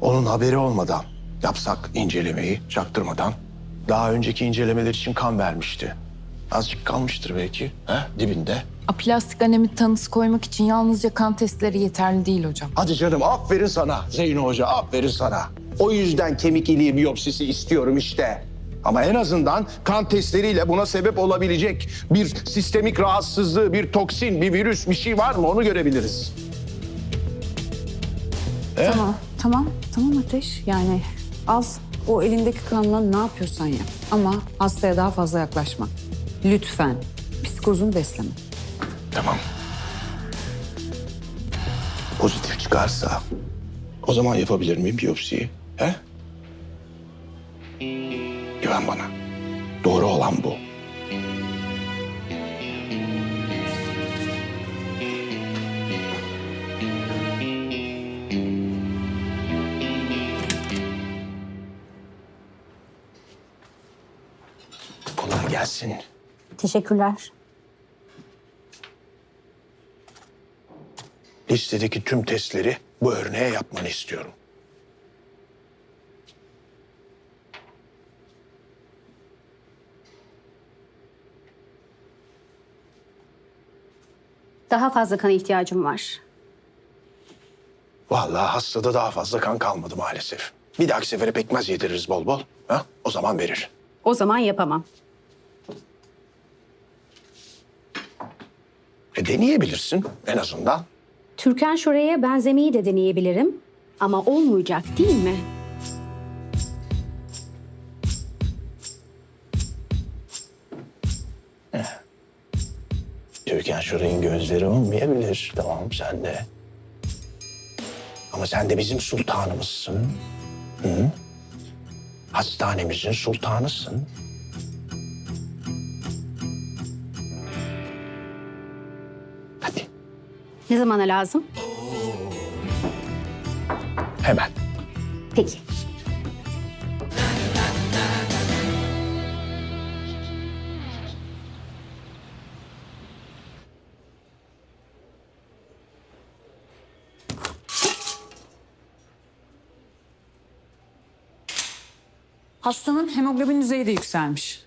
Onun haberi olmadan yapsak incelemeyi çaktırmadan. Daha önceki incelemeler için kan vermişti. Azıcık kalmıştır belki. He? Dibinde. Aplastik anemit tanısı koymak için yalnızca kan testleri yeterli değil hocam. Hadi canım aferin sana Zeyno Hoca aferin sana. O yüzden kemik iliği biyopsisi istiyorum işte. Ama en azından kan testleriyle buna sebep olabilecek bir sistemik rahatsızlığı, bir toksin, bir virüs, bir şey var mı onu görebiliriz. Tamam, tamam, tamam Ateş. Yani al o elindeki kanla ne yapıyorsan yap. Ama hastaya daha fazla yaklaşma. Lütfen. Psikozunu besleme. Tamam. Pozitif çıkarsa o zaman yapabilir miyim biyopsiyi? He? Güven bana. Doğru olan bu. Gelsin. Teşekkürler. Listedeki tüm testleri bu örneğe yapmanı istiyorum. Daha fazla kana ihtiyacım var. Vallahi hastada daha fazla kan kalmadı maalesef. Bir dahaki sefere pekmez yediririz bol bol. Ha? O zaman verir. O zaman yapamam. E deneyebilirsin en azından. Türkan Şoray'a benzemeyi de deneyebilirim. Ama olmayacak değil mi? Türkan Şoray'ın gözleri olmayabilir. Tamam sen de. Ama sen de bizim sultanımızsın. Hı? Hastanemizin sultanısın. Hadi Ne zamana lazım? hemen. Peki. Hastanın hemoglobin düzeyi de yükselmiş.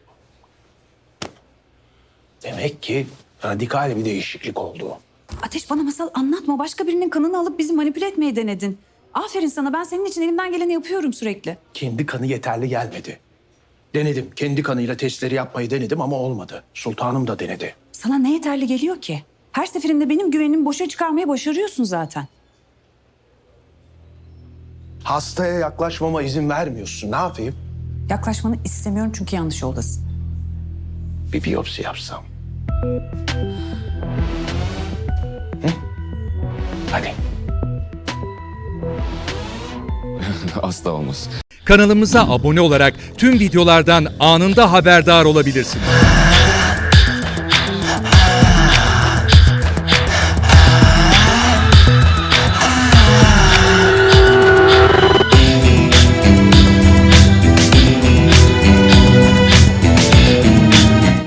Demek ki radikal bir değişiklik oldu. Ateş bana masal anlatma. Başka birinin kanını alıp bizi manipüle etmeyi denedin. Aferin sana. Ben senin için elimden geleni yapıyorum sürekli. Kendi kanı yeterli gelmedi. Denedim. Kendi kanıyla testleri yapmayı denedim ama olmadı. Sultanım da denedi. Sana ne yeterli geliyor ki? Her seferinde benim güvenimi boşa çıkarmaya başarıyorsun zaten. Hastaya yaklaşmama izin vermiyorsun. Ne yapayım? Yaklaşmanı istemiyorum çünkü yanlış yoldasın. Bir biyopsi yapsam. Hı? Hadi. Asla olmaz. Kanalımıza abone olarak tüm videolardan anında haberdar olabilirsiniz.